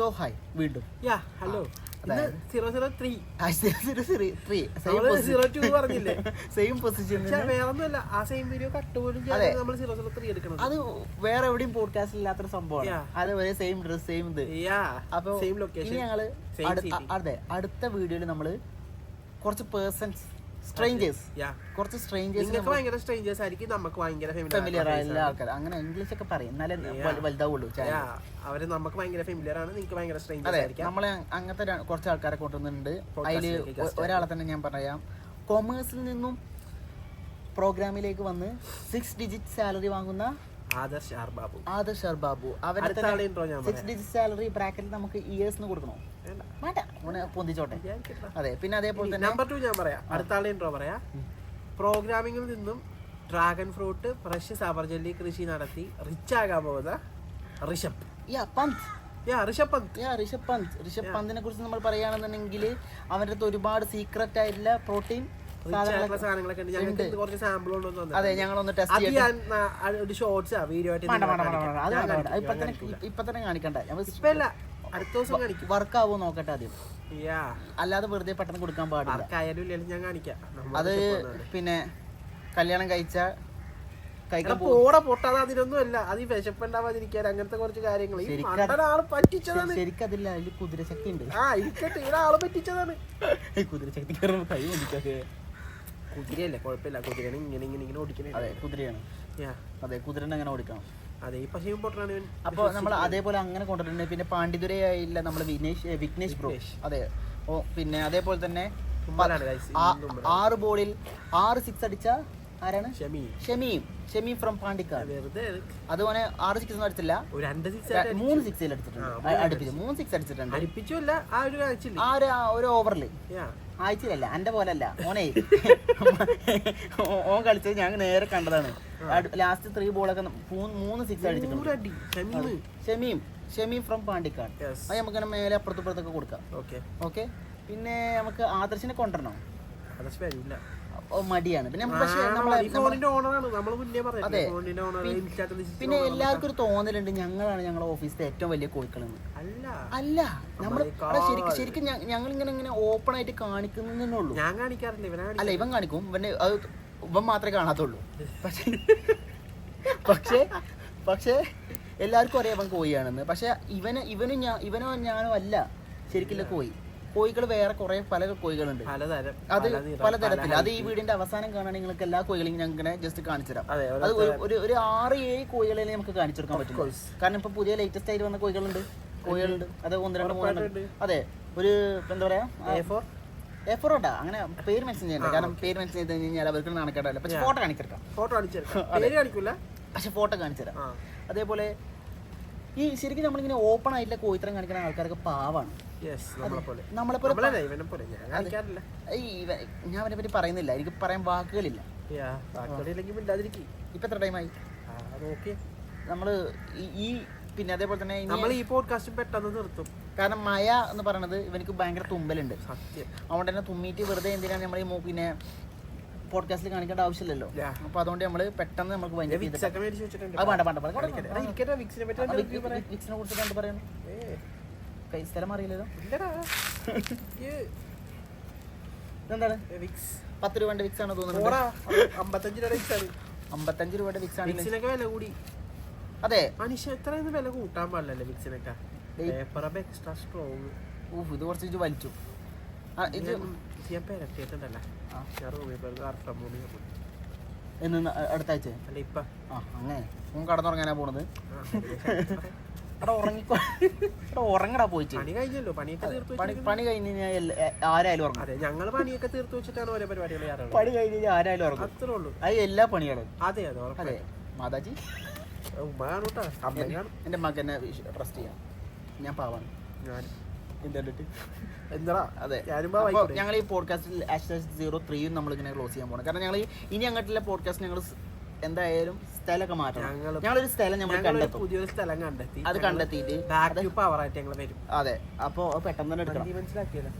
So hi വീണ്ടും. Yeah hello ഇന്ന് അതായത്? സീറോ സീറോ ത്രീ നമ്മൾ സീറോ ടു പറഞ്ഞില്ലേ? സെയിം പൊസിഷൻ വേറൊന്നുമല്ല. ആ സെയിം വീഡിയോ കട്ട് പോലും. നമ്മൾ സീറോ സീറോ ത്രീ എടുക്കണം അത് വേറെ എവിടെയും പോഡ്കാസ്റ്റ് ഇല്ലാത്തൊരു സംഭവം അതേപോലെ സെയിം ഡ്രസ് സെയിം ഇത്. അപ്പൊ സെയിം ലൊക്കേഷൻ ഞങ്ങൾ അതെ. അടുത്ത വീഡിയോയിൽ നമ്മൾ കുറച്ച് പേഴ്സൺസ് സ്ട്രേഞ്ചേഴ്സ് കുറച്ച് സ്ട്രേഞ്ചേഴ്സ് നിങ്ങൾക്ക് ഭയങ്കര സ്ട്രേഞ്ചേഴ്സ് ആയിരിക്കും നമുക്ക് ഭയങ്കര ഫെമിലിയർ ആയ എല്ലാ ആൾക്കാർ അങ്ങനെ ഇംഗ്ലീഷ് ഒക്കെ പറയും. എന്നാലേ വലുതാവുള്ളൂ അവർ നമുക്ക് ഭയങ്കര ഫെമിലിയർ ആണ്. നിങ്ങൾക്ക് ഭയങ്കര സ്ട്രേഞ്ചേഴ്സ് ആയിരിക്കും. നമ്മളെ അങ്ങനത്തെ കുറച്ച് ആൾക്കാരെ കൊണ്ടുവന്നിട്ടുണ്ട്. അതിൽ ഒരാളെ തന്നെ ഞാൻ പറയാം. കൊമേഴ്സിൽ നിന്നും പ്രോഗ്രാമിലേക്ക് വന്ന് സിക്സ് ഡിജിറ്റ് സാലറി വാങ്ങുന്ന ആദർശ് ആർ ബാബു. ആദർശ് ആർ ബാബു. അവരെ അടുത്ത ആളെ intro ഞാൻ സിക്സ് പറയാം. ഡിജിറ്റ് സാലറി ബ്രാക്കറ്റിൽ നമുക്ക് ഇയേഴ്സ് കൊടുക്കണോ? വേണ്ട. പൊന്തിച്ചോട്ടെ. അതെ പിന്നെ അതേപോലെ തന്നെ നമ്പർ ടു ഞാൻ പറയാം. അടുത്ത ആളെ ഇൻട്രോ പറയാം. പ്രോഗ്രാമിംഗിൽ നിന്നും ഡ്രാഗൺ ഫ്രൂട്ട് ഫ്രഷ് സബർ ജെല്ലി കൃഷി നടത്തി റിച്ച് ആകാൻ പോകുന്ന ഋഷഭ്. യാ പന്ത്. യാ ഋഷഭ് പന്ത്. യാ ഋഷഭ് പന്ത്. ഋഷഭ്. പന്തിനെ കുറിച്ച് നമ്മൾ പറയുകയാണെന്നുണ്ടെങ്കിൽ അവന്റെ അടുത്ത് ഒരുപാട് സീക്രറ്റ് ആയിട്ടുള്ള പ്രോട്ടീൻ അതെ ഞങ്ങളൊന്ന് ടെസ്റ്റ് ഇപ്പൊ തന്നെ കാണിക്കണ്ട. അടുത്ത ദിവസം വർക്ക് ആവോ നോക്കട്ടെ ആദ്യം. അല്ലാതെ വെറുതെ പെട്ടെന്ന് കൊടുക്കാൻ പാടില്ല. ഞാൻ കാണിക്കാം. അത് പിന്നെ കല്യാണം കഴിച്ച എടാ, കഴിക്കാൻ പോ- പോടെ പൊട്ടാതെ അതിനൊന്നും അല്ല. അത് ഈ വിശപ്പുണ്ടാവാതിരിക്കാൻ അങ്ങനത്തെ കുറച്ച് കാര്യങ്ങൾ ആൾ പറ്റിച്ചതാണ്. ശരിക്കും അതില്ല അതിൽ കുതിരശക്തി ഉണ്ട്. ആ ഇരിക്കട്ടെ ഇവിടെ ആൾ പറ്റിച്ചതാണ്. കുതിരശക്തി കയറുമ്പോൾ കൈ കുതിരയല്ലേ? കുഴപ്പമില്ല. കുതിരയാണ് ഇങ്ങനെ ഇങ്ങനെ ഇങ്ങനെ ഓടിക്കണേ. അതെ കുതിരയാണ്. അതെ കുതിരനെ അങ്ങനെ ഓടിക്കണം. അതെ ഈ പശു ആണ് അപ്പോൾ നമ്മൾ അതേപോലെ അങ്ങനെ കൊണ്ടുവരുന്നുണ്ട്. പിന്നെ പാണ്ഡിതുരയായില്ല നമ്മൾ വിനേഷ് വിഘ്നേഷ് ബ്രോ. വിഘ്നേഷ്. അതെ. ഓ പിന്നെ അതേപോലെ തന്നെ. ആറ് ബോളിൽ ആറ് സിക്സ് അടിച്ച ആരാണ്? ഷമി. ഷമീം. ഫ്രം പാണ്ടിക്കാട്. അതുപോലെ ആറ് സിക്സ് ഒന്നും അടിച്ചില്ല മൂന്ന് സിക്സ് അടിച്ചിട്ടുണ്ട്. ആ, മൂന്ന് സിക്സ് അടിച്ചിട്ടുണ്ട്. അടിപ്പിച്ചുമല്ല. ആ ഒരു ആ ഒരു ഓവറിൽ ആഴ്ചയിലല്ല എന്റെ അല്ല ഓനെ ഓൻ കളിച്ചത് ഞാൻ നേരെ കണ്ടതാണ്. ലാസ്റ്റ് ത്രീ ബോളൊക്കെ മൂന്ന് സിക്സ് അടിച്ചിട്ടുണ്ട്. ഷമീം. ഷമീം. ഫ്രം പാണ്ടിക്കാട്. അത് നമുക്ക് മേലെ അപ്പുറത്തപ്പുറത്തൊക്കെ കൊടുക്കാം. ഓക്കെ പിന്നെ നമുക്ക് ആദർശിനെ കൊണ്ടുവരണോ? ആദർശ് വരില്ല മടിയാണ്. പിന്നെ പക്ഷേ അതെ. പിന്നെ എല്ലാവർക്കും ഒരു തോന്നലുണ്ട്. ഞങ്ങളാണ് ഞങ്ങളുടെ ഓഫീസിലെ ഏറ്റവും വലിയ കോഴിക്കളെന്ന് അല്ല. നമ്മൾ. ശരിക്കും ശരിക്കും ഞങ്ങൾ ഇങ്ങനെ ഇങ്ങനെ ഓപ്പൺ ആയിട്ട് കാണിക്കുന്നേ ഉള്ളൂ അല്ല ഇവൻ കാണിക്കും. പിന്നെ അത് ഇവൻ മാത്രമേ കാണാത്തുള്ളൂ. പക്ഷേ പക്ഷേ പക്ഷേ എല്ലാവർക്കും അറിയാം ഇവൻ കോഴിയാണെന്ന്. പക്ഷെ ഇവന് ഇവനും ഞാൻ ഇവനോ ഞാനോ അല്ല. ശരിക്കില്ല കോഴി. കോഴികൾ വേറെ കുറെ പല കോഴികളുണ്ട്. പലതരം അത് പല പലതരത്തിൽ അത് ഈ വീടിന്റെ അവസാനം കാണാൻ നിങ്ങൾക്ക് എല്ലാ കോഴികളും ഞാൻ ഇങ്ങനെ ജസ്റ്റ് കാണിച്ചു തരാം. അത് ഒരു- ഒരു ആറ് ഏഴ് കോഴികളെ നമുക്ക് കാണിച്ചു കൊടുക്കാൻ പറ്റും. കാരണം ഇപ്പൊ പുതിയ ലേറ്റസ്റ്റ് ആയിട്ട് വന്ന കോഴികളുണ്ട്. കോഴികളുണ്ട്. അത് ഒന്ന് രണ്ട് മൂന്ന് അതെ. ഒരു എന്താ പറയാ? A4? എഫറോട്ടാ അങ്ങനെ പേര് മെൻഷൻ ചെയ്യണ്ട. കാരണം പേര് മെൻഷൻ ചെയ്ത് കഴിഞ്ഞാൽ അവർക്ക് നാണക്കേണ്ടല്ല പക്ഷെ. ഫോട്ടോ കാണിച്ചെടുക്കാം. ഫോട്ടോ കാണിച്ചു അതെ. പേര് കാണിക്കൂല? പക്ഷെ ഫോട്ടോ കാണിച്ചു തരാം. അതേപോലെ ഈ ശരിക്കും നമ്മളിങ്ങനെ ഓപ്പൺ ആയിട്ടുള്ള കോയിത്രം കാണിക്കുന്ന ആൾക്കാരൊക്കെ പാവാണ്. ഞാൻ അവനെ പറ്റി പറയുന്നില്ല. എനിക്ക് പറയാൻ വാക്കുകളില്ല. ഇപ്പൊ എത്ര ടൈമായി നമ്മൾ ഈ- പിന്നെ അതേപോലെ തന്നെ നമ്മൾ ഈ പോഡ്കാസ്റ്റ് പെട്ടെന്ന് നിർത്തും. കാരണം മഴ എന്ന് പറയുന്നത് ഇവനക്ക് ഭയങ്കര തുമ്പലുണ്ട് സത്യം. അതുകൊണ്ട് തന്നെ തുമ്മിയിട്ട് വെറുതെ എന്തിനാണ് നമ്മൾ ഈ മൂക്കിനെ പോഡ്കാസ്റ്റിൽ കാണിക്കേണ്ട ആവശ്യമില്ലല്ലോ. അപ്പൊ അതുകൊണ്ട് നമ്മൾ പെട്ടെന്ന് നമുക്ക് വിക്സിനെ കുറിച്ച് കണ്ട് സ്ഥലം അറിയില്ലല്ലോ. ഇതെന്താണ്? വിക്സ് പത്ത് രൂപന്റെ വിക്സ് ആണ് തോന്നുന്നത് അമ്പത്തഞ്ച് രൂപയുടെ വിക്സ് ആണ്. അമ്പത്തഞ്ച് രൂപയുടെ വിക്സ് ആണ്. വിക്സിനൊക്കെ വില കൂടി. അതെ. മനുഷ്യ എത്രയൊന്നും വില കൂട്ടാൻ പാടില്ലല്ലേ വിക്സിനൊക്കെ ഏയ്. പേപ്പറൊക്കെ എക്സ്ട്രാ സ്ട്രോങ് ഊഹ് ഇത് കുറച്ച് വലിച്ചു. ഇത് ഞാൻ പെരട്ടിയിട്ടുണ്ടല്ലോ ആ. ഞാൻ റൂമിൽ പോയി അർത്ഥം മൂന്ന് എന്ന് ന- അടുത്ത ആഴ്ച അല്ല ഇപ്പൊ. ആ അങ്ങനെ. ഓൻ കടന്നുറങ്ങാനാ പോണത്. ഉറങ്ങിക്കോ. ഉറങ്ങടാ പോയിട്ട്. പണി കഴിഞ്ഞല്ലോ. പണിയൊക്കെ തീർത്തു പണി. പണി കഴിഞ്ഞ് ആരായാലും ഉറങ്ങും. അതെ ഞങ്ങൾ പണിയൊക്കെ തീർത്തു വെച്ചിട്ടാണ് ഓരോ പരിപാടികൾ പണി കഴിഞ്ഞ് ആരായാലും ഉറങ്ങും. അത്രേ ഉള്ളൂ. അത് എല്ലാ പണികളും. അതെ അതെ അതെ. മാതാജി. ഉമ്മ കാണും. കേട്ടോ എന്റെ മകനെ ട്രസ്റ്റ് ചെയ്യാം. ഞാൻ പാവാണ്. ഞാൻ എന്താ എന്താ അതെ. ഞങ്ങൾ ഈ പോഡ്കാസ്റ്റിൽ ഹാഷ് സീറോ ത്രീയും നമ്മളിങ്ങനെ ക്ലോസ് ചെയ്യാൻ പോകണം കാരണം ഞങ്ങൾ ഇനി അങ്ങോട്ടുള്ള പോഡ്കാസ്റ്റ് ഞങ്ങൾ എന്തായാലും സ്ഥലമൊക്കെ മാറ്റണം. ഞങ്ങൾ ഞങ്ങളൊരു സ്ഥലം നമ്മൾ കണ്ടെത്തും. പുതിയൊരു സ്ഥലം കണ്ടെത്തി. അത് കണ്ടെത്തിയിട്ട് ഞങ്ങൾ വരും. അതെ. അപ്പോൾ പെട്ടെന്ന് തന്നെ എടുക്കണം.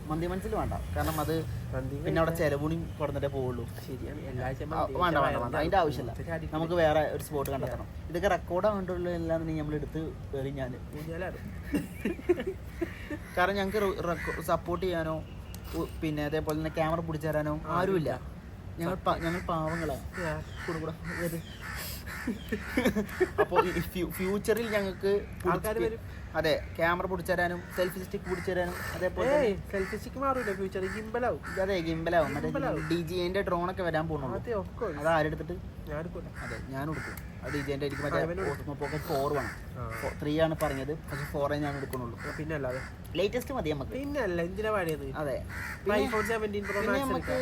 മന്തി മനസ്സിൽ വേണ്ട. കാരണം അത് പിന്നെ അവിടെ ചെലവുണി കൊടുത്തിട്ടേ പോവുള്ളൂ. വേണ്ട വേണ്ട വേണ്ട. അതിന്റെ ആവശ്യമില്ല. നമുക്ക് വേറെ ഒരു സ്പോട്ട് കണ്ടെത്തണം. ഇതൊക്കെ റെക്കോർഡ് ആവേണ്ടുള്ള എല്ലാം നമ്മൾ എടുത്ത് എറിഞ്ഞാൽ ഊഞ്ഞാലാടും. കാരണം ഞങ്ങൾക്ക് സപ്പോർട്ട് ചെയ്യാനോ പിന്നെ അതേപോലെ തന്നെ ക്യാമറ പിടിച്ചു തരാനോ ആരുമില്ല. ഞങ്ങൾ ഞങ്ങൾ പാവങ്ങളാണ് കൂടെ. അപ്പോൾ ഫ്യൂച്ചറിൽ ഞങ്ങൾക്ക് ആൾക്കാർ വരും. അതെ ക്യാമറ പിടിച്ചു തരാനും സെൽഫി സ്റ്റിക്ക് പിടിച്ചു തരാനും അതേപോലെ സെൽഫി സ്റ്റിക്ക് മാറൂല ഫ്യൂച്ചർ ഗിംബലാവും അതെ ഗിംബലാവും മറ്റേ. ഡി ജി എന്റെ ഡ്രോൺ ഒക്കെ വരാൻ പോകുന്നു അതെ ആരെടുത്തിട്ട്? അതെ ഞാൻ എടുക്കും. അത് ഡി ജി എന്റെ എനിക്ക് മറ്റേ പോക്കറ്റ് ഫോർ വേണം. ത്രീ ആണ് പറഞ്ഞത്. പക്ഷെ ഫോറേ ഞാൻ എടുക്കുന്നുള്ളൂ. പിന്നെ അല്ലാതെ. ലേറ്റസ്റ്റ് മതി നമുക്ക്. പിന്നെ അല്ല എന്തിനാ പാടിയത്? അതെ. പിന്നെ നമുക്ക്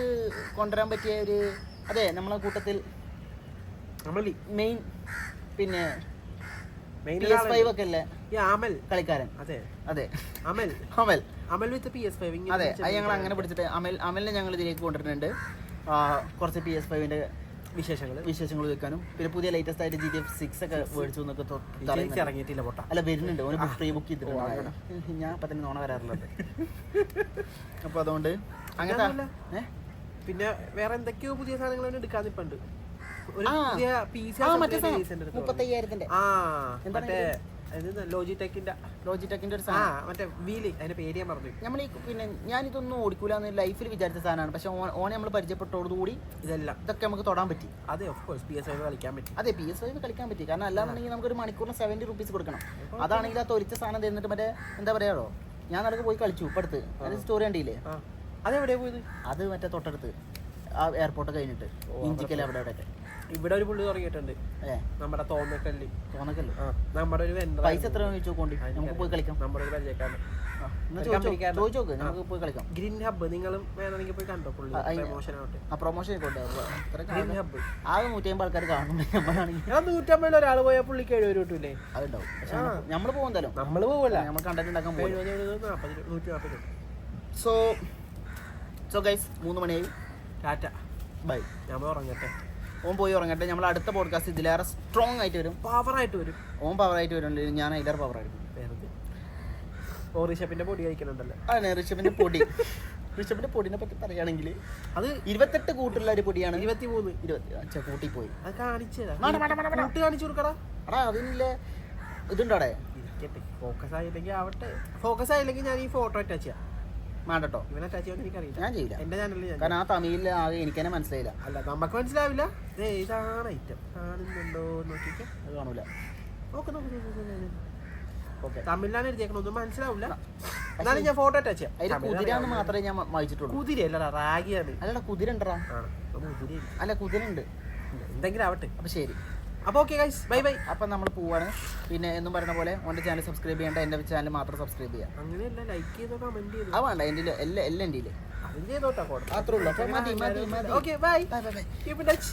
കൊണ്ടുവരാൻ പറ്റിയ ഒരു അതെ നമ്മളെ കൂട്ടത്തിൽ മെയിൻ പിന്നെ കളിക്കാരൻ. അതെ. അതെ. Amal. Amal. Amal with P S five അതെ. അത് ഞങ്ങൾ അങ്ങനെ പിടിച്ചിട്ട് അമൽ അമലിനെ ഞങ്ങൾ ഇതിലേക്ക് കൊണ്ടുവരുന്നുണ്ട്. കുറച്ച് പി എസ് ഫൈവിന്റെ വിശേഷങ്ങൾ വിശേഷങ്ങൾ വെക്കാനും. പിന്നെ പുതിയ ലേറ്റസ്റ്റ് ആയിട്ട് ജി ടി എഫ് സിക്സ് ഒക്കെ മേടിച്ചു എന്നൊക്കെ ഇറങ്ങിയിട്ടില്ല പൊട്ട. അല്ല വരുന്നുണ്ട്. ഓന് പ്രീ ബുക്ക് ചെയ്തിട്ടുണ്ട്. ഞാൻ ഇപ്പൊ തന്നെ നോണ വരാറുള്ളത്. അപ്പൊ അതുകൊണ്ട് അങ്ങനത്തെ പിന്നെ വേറെ എന്തൊക്കെയോ പുതിയ സാധനങ്ങൾ തന്നെ മറ്റേ സാധനം. മുപ്പത്തയ്യായിരത്തിന്റെ. മറ്റേ ലോജിടെക്കിന്റെ ലോജിടെക്കിന്റെ ഒരു സാധനം. മറ്റേ വീൽ അതിന്റെ പേര് ഞാൻ പറഞ്ഞു നമ്മൾ ഈ പിന്നെ ഞാൻ ഇതൊന്നും ഓടിക്കൂല എന്ന് ലൈഫിൽ വിചാരിച്ച സാധനമാണ്. പക്ഷെ ഓനെ നമ്മൾ പരിചയപ്പെട്ടോടുകൂടി ഇതെല്ലാം. ഇതൊക്കെ നമുക്ക് തൊടാൻ പറ്റി. അതെ of course P S I കളിക്കാൻ പറ്റി. അതെ പി എസ് ഐ കളിക്കാൻ പറ്റി. കാരണം അല്ലാന്നുണ്ടെങ്കിൽ നമുക്ക് ഒരു മണിക്കൂറിന് സെവന്റി റുപ്പീസ് കൊടുക്കണം. അതാണെങ്കിൽ ആ തൊലിച്ച സാധനം തന്നിട്ട് മറ്റേ എന്താ പറയാറോ ഞാൻ നടക്ക് പോയി കളിച്ചു ഇപ്പടുത്ത് അതിന്റെ സ്റ്റോറി കണ്ടില്ലേ? അതെവിടെയാ പോയത്? അത് മറ്റേ തൊട്ടടുത്ത്. ആ എയർപോർട്ട് കഴിഞ്ഞിട്ട്. ഇഞ്ചിക്കൽ അവിടെ അവിടെ ഇവിടെ ഒരു പുള്ളി തുടങ്ങിയിട്ടുണ്ട്. നമ്മുടെ തോന്നക്കല്ല്. തോന്നക്കല്ലോ? ആ നമ്മുടെ ഒരു പൈസ എത്ര നമുക്ക് പോയി കളിക്കാം. നമ്മുടെ ഒരു പരിചയക്കാരൻ. നമുക്ക് പോയി കളിക്കാം. ഗ്രീൻ ഹബ്ബ് നിങ്ങളും വേണമെങ്കിൽ പോയി കണ്ടോ പുള്ളി? പ്രൊമോഷൻ ആവട്ടെ. ആ പ്രൊമോഷൻ ആയിക്കോട്ടെ ഗ്രീൻ ആകെ- ഹബ്ബ്. ആകെ നൂറ്റി അമ്പത് ആൾക്കാർ കാണുന്നുണ്ട് നൂറ്റമ്പതിൽ ഒരാൾ പോയാൽ പുള്ളിക്ക് എഴുപത് കിട്ടൂലേ? അതുണ്ടാവും. പക്ഷെ നമ്മൾ പോകുന്നല്ലോ. നമ്മൾ പോവല്ല നമ്മൾ കണ്ടന്റ് ഉണ്ടാക്കാൻ പോകും നൂറ്റി നാൽപ്പത് സോ സോ ഗൈസ് മൂന്ന് മണിയായി. ടാറ്റ. ബൈ ഞാൻ ഉറങ്ങട്ടെ. ഓൻ പോയി ഉറങ്ങട്ടെ. നമ്മൾ അടുത്ത പോഡ്കാസ്റ്റ് ഇതിലേറെ സ്ട്രോങ് ആയിട്ട് വരും. പവർ ആയിട്ട് വരും. ഓം പവർ ആയിട്ട് വരുന്നുണ്ട്. ഞാൻ അതിലേറെ പവർ ആയിരിക്കും വെറുതെ ഓ ഋഷഭിന്റെ പൊടി കഴിക്കുന്നുണ്ടല്ലോ അതെ ഋഷഭിന്റെ പൊടി. ഋഷഭിന്റെ പൊടിനെ പറ്റി പറയുകയാണെങ്കിൽ അത് ഇരുപത്തെട്ട് കൂട്ടുള്ള ഒരു പൊടിയാണ് ഇരുപത്തി മൂന്ന് ഇരുപത്തി അച്ഛാ കൂട്ടി പോയി. അത്. കൂട്ട് കാണിച്ചു കൊടുക്കടാ. എടാ അതിനില്ലേ. ഇതുണ്ടോടെ ഫോക്കസ് ആയില്ലെങ്കിൽ ആവട്ടെ. ഫോക്കസ് ആയില്ലെങ്കിൽ ഞാൻ ഈ ഫോട്ടോ അറ്റാച്ച് ചെയ്യാം. വേണ്ടട്ടോ. ഇവനെ അറ്റാച്ച് ചെയ്യാൻ എനിക്കറിയില്ല. ഞാൻ ചെയ്യില്ല. എന്റെ ചാനലിൽ ഞാൻ കാരണം ആ തമിഴിൽ ആകെ എനിക്ക് തന്നെ മനസ്സിലായില്ല. അല്ല നമുക്ക് മനസ്സിലാവില്ല. ദേ ഇതാണ് ഐറ്റം കാണുന്നുണ്ടോ നോക്കിക്കേ. അത് കാണൂല. നോക്ക് നോക്ക് നോക്ക് നോക്ക് നോക്ക്. ഓക്കെ. തമിഴിലാണ് എഴുതിയേക്കണം ഒന്നും മനസ്സിലാവില്ല. എന്നാലും ഞാൻ ഫോട്ടോ അറ്റാച്ച് ചെയ്യാം. അതിൽ തമിഴിൽ കുതിര എന്ന് അറിയാവുന്ന- മാത്രമേ ഞാൻ വായിച്ചിട്ടുള്ളൂ കുതിര അല്ലടാ റാഗിയാണ്. അല്ലടാ കുതിര ഉണ്ടടാ കുതിര അല്ല കുതിര ഉണ്ട് എന്തെങ്കിലും ആവട്ടെ. അപ്പൊ ശരി. അപ്പൊ ഓക്കെ ഗൈസ് ബൈ ബൈ അപ്പം നമ്മൾ പോവാണ്. പിന്നെ എന്നും പറയുന്ന പോലെ ഓന്റെ ചാനൽ സബ്സ്ക്രൈബ് ചെയ്യേണ്ട എന്റെ ചാനൽ മാത്രം സബ്സ്ക്രൈബ് ചെയ്യാം. അങ്ങനെയല്ല ലൈക്ക് ചെയ്തോ അത് വേണ്ട എന്റെ എല്ലാം എല്ലാം എന്റെ അത്രേ ഉള്ളൂ. അപ്പോൾ മതി മതി മതി. Okay bye bye bye keep touch